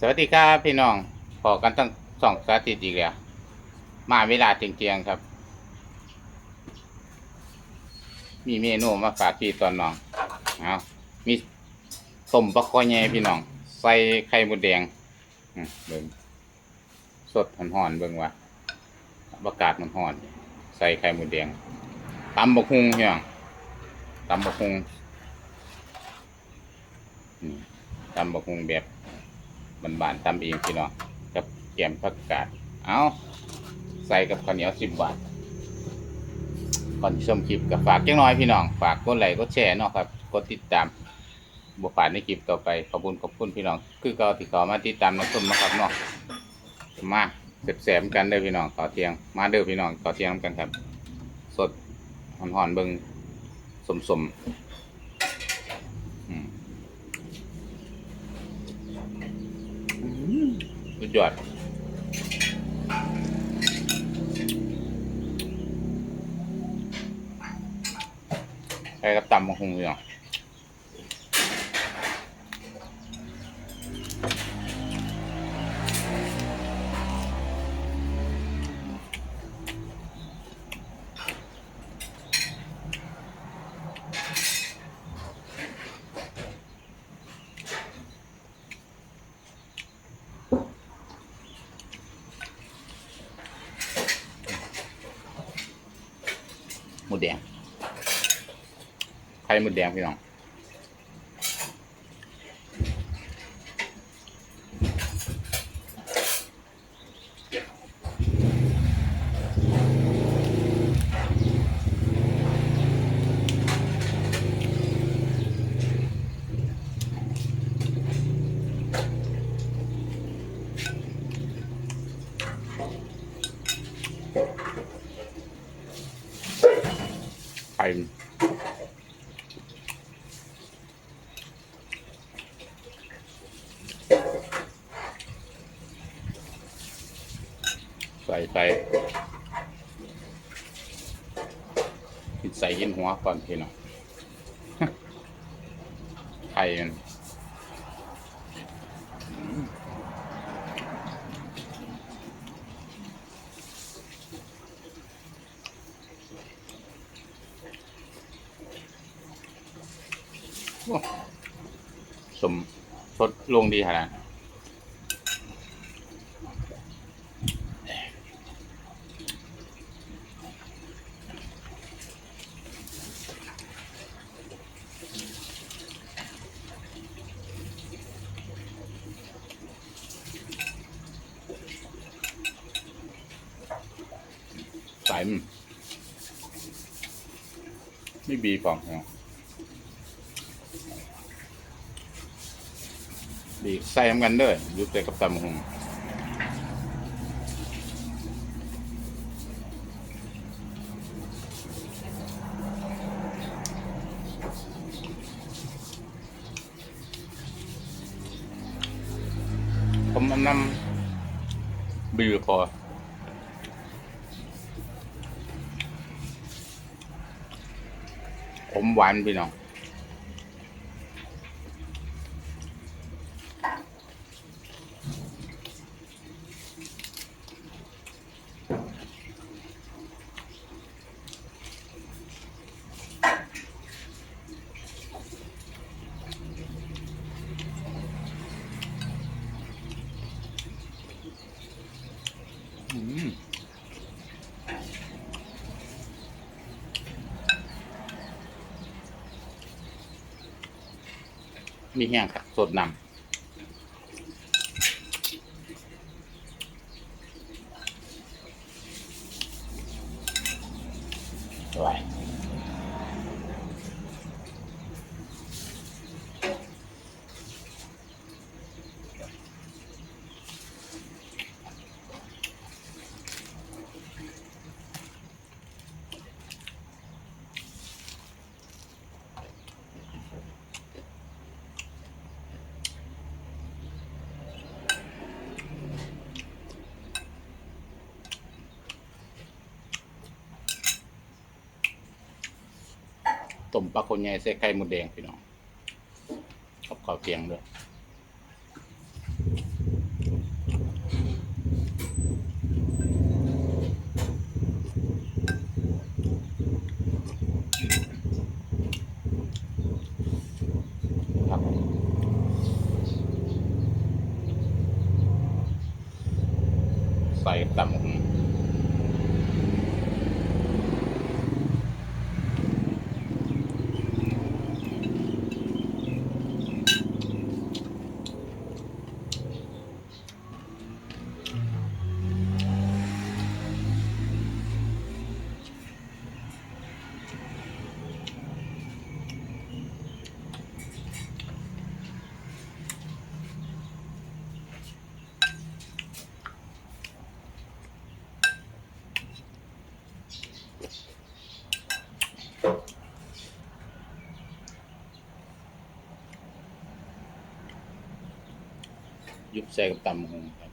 สวัสดีครับพี่น้องพอกันตั้งสองสาธิตอีกแล้วมาเวลาเจียงๆครับ มีเมนูมาฝากพี่ตอนน้องเอามีต้มปลาคอแย่พี่น้อง ใส่ไข่มดแดงเบิ่งสดห่อนๆเบิ่งว่าอากาศมันห่อน ใส่ไข่มดแดงตำบกฮุงพี่น้องตำบกฮุงตำบกฮุงแบบ บานๆตำเองพี่น้องกับแกมผักกาดเอาใส่กับข้าวเหนียวสิบบาทก่อนที่ชมคลิปก็ฝากจังน้อยพี่น้องฝากกดไลค์กดแชร์เนาะครับกดติดตามบทบาทในคลิปต่อไปขอบคุณขอบคุณพี่น้อง คือเก็ที่เขามาติดตามน้ำส้มนะครับเนาะมาแสบๆกันเด้อพี่น้องต่อเทียงมาเด้อพี่น้องต่อเทียงกันครับ สดหอนๆเบิงสมๆอืมอืมสุด ยอดใช้กับตำมะฮุงพี่น้อ มดแดงไข่หมดแดงพี่น้อง ไข่ใส่ใส่ใส่ยินหัวก่อนพี่น้องไข่มันโอ้สมสดลงดีขนาด มันไม่บีฟองเนาะดีใส่ทำกันเด้ออยุบใส่กับตำบักหง ผมหวานพี่น้อง มีแห้งครับสดนำ ต้มปลาคนใหญ่ใส่ไข่หมดแดงพี่น้องกับข้าวเตียงด้วยใส่ตำ ใส่กับตำหงครับ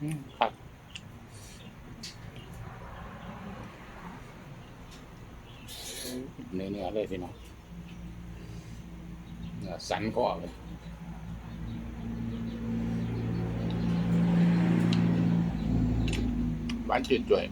อืมครับเนื้อเนื้อเลยพี่น้องเนื้อสันก็เลย หวา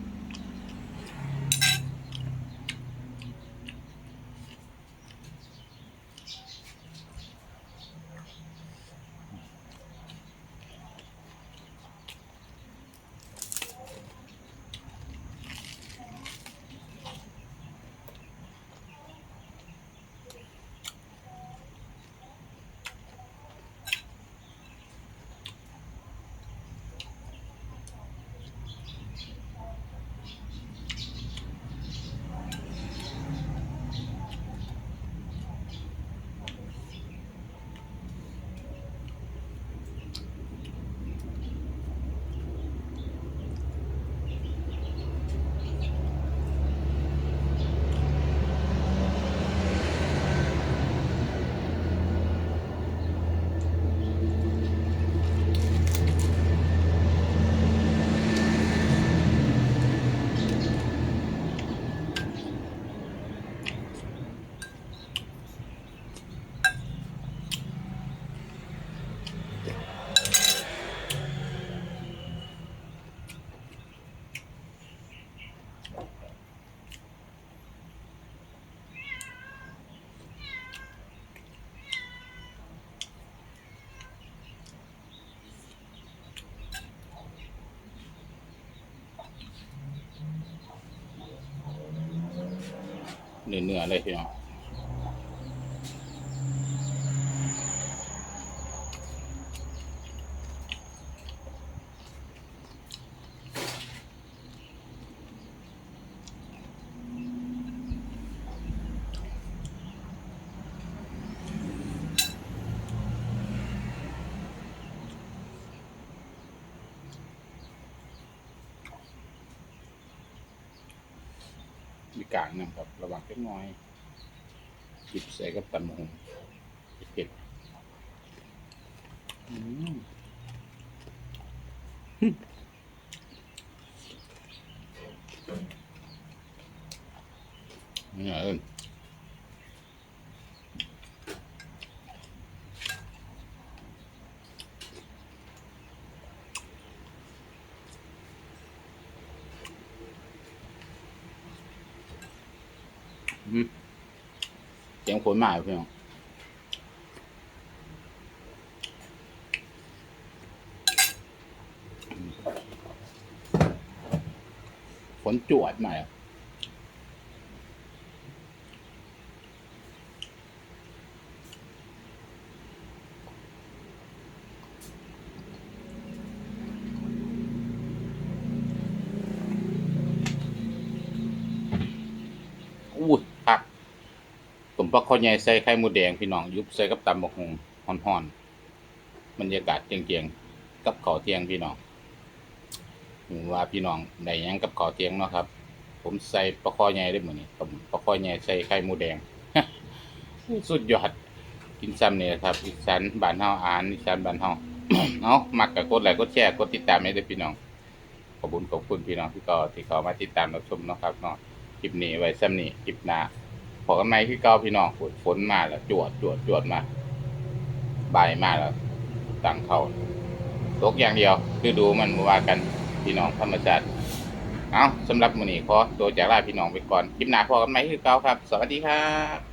เนื้ออะไรอเลยพี่น้อง มีกลางนะครับ ระหว่างเล็กน้อยจิบใส่กับตำบักหุ่งเผ็ดอืมนี่เอิ้นอื เสียงฝนมาอยู่พี่น้องฝนจวดมาอะอู้ยคัก ผมปลาคอใหญ่ใส่ไข่หมูแดงพี่น้องยุบใส่กับตำบักหงฮ้อนๆบรรยากาศเจียงๆกับข้าวเที่ยงพี่น้องว่าพี่น้องได้ยังกับข้าวเที่ยงเนาะครับ ผมใส่ปลาคอใหญ่ได้หมดนี่ผมปลาคอใหญ่ใส่ไข่หมูแดงสุดยอดกินซ้ำเนี่ยครับอีสานบ้านเฮาอาหารอีสานบ้านเฮาเอามักกับกดไลค์กดแชร์กดติดตามให้ด้วยพี่น้องขอบคุณขอบคุณพี่น้องที่ก็ที่เขามาติดตามรับชมเนาะครับเนาะคลิปนี้ไว้ซ้ำนี่คลิปหน้า พอกันไหมพี่เก้าพี่น้องฝนฝนมาแล้ว จวดจวดจวดมาบ่ายมาแล้วต่างเขาตกอย่างเดียวฤดูมันมาว่ากันพี่น้องธรรมชาติเอาสำหรับมือนี้ขอตัวจากลาพี่น้องไปก่อนคลิปหน้าพอกันไหมพี่เก้าครับ สวัสดีครับ